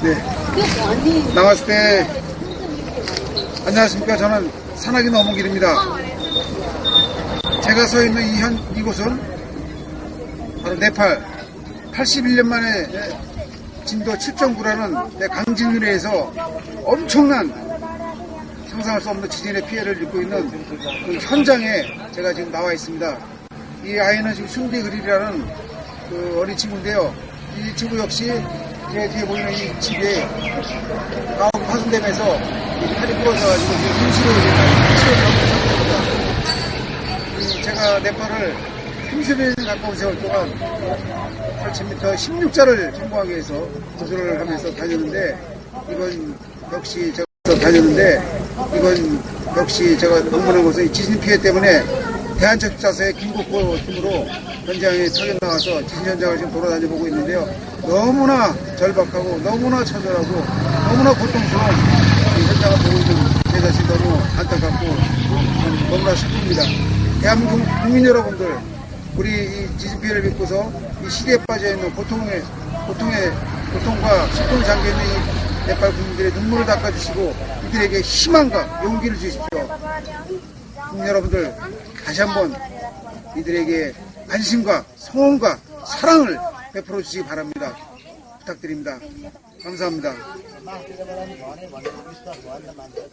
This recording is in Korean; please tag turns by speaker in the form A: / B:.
A: 네. 나왔을 때, 안녕하십니까. 저는 산악인 어묵길입니다. 제가 서 있는 이 현, 이곳은 바로 네팔 81년 만에 진도 7.9라는 강진윤회에서 엄청난 상상할 수 없는 지진의 피해를 입고 있는 그 현장에 제가 지금 나와 있습니다. 이 아이는 지금 순디 그릴이라는 그 어린 친구인데요. 이 친구 역시 제 뒤에 보이는 이 집에 가옥 파손되면서 이 팔이 부러져가지고 임시로 하고 있습니다. 제가 네팔을 30년 가까운 세월 동안 8,000m 16자를 성공하기 위해서 도전을 하면서 다녔는데 이건 역시 제가 다녔는데 이건 역시 제가 방문한 곳은 이 지진 피해 때문에 대한적자서의 김국호 팀으로 현장에 타격 나가서 지진 현장을 지금 돌아다녀 보고 있는데요. 너무나 절박하고 너무나 처절하고 너무나 고통스러운 이 현장을 보고 있는 제 자신 너무 안타깝고 너무나 슬픕니다. 대한민국 국민 여러분들 우리 이 지진 피해를 믿고서 이 시대에 빠져 있는 고통의 고통의 고통과 슬픔이 잠겨 있는 이 네팔 국민들의 눈물을 닦아주시고 이들에게 희망과 용기를 주십시오. 국민 여러분들 다시 한번 이들에게 안심과 성원과 사랑을 베풀어 주시기 바랍니다. 부탁드립니다. 감사합니다.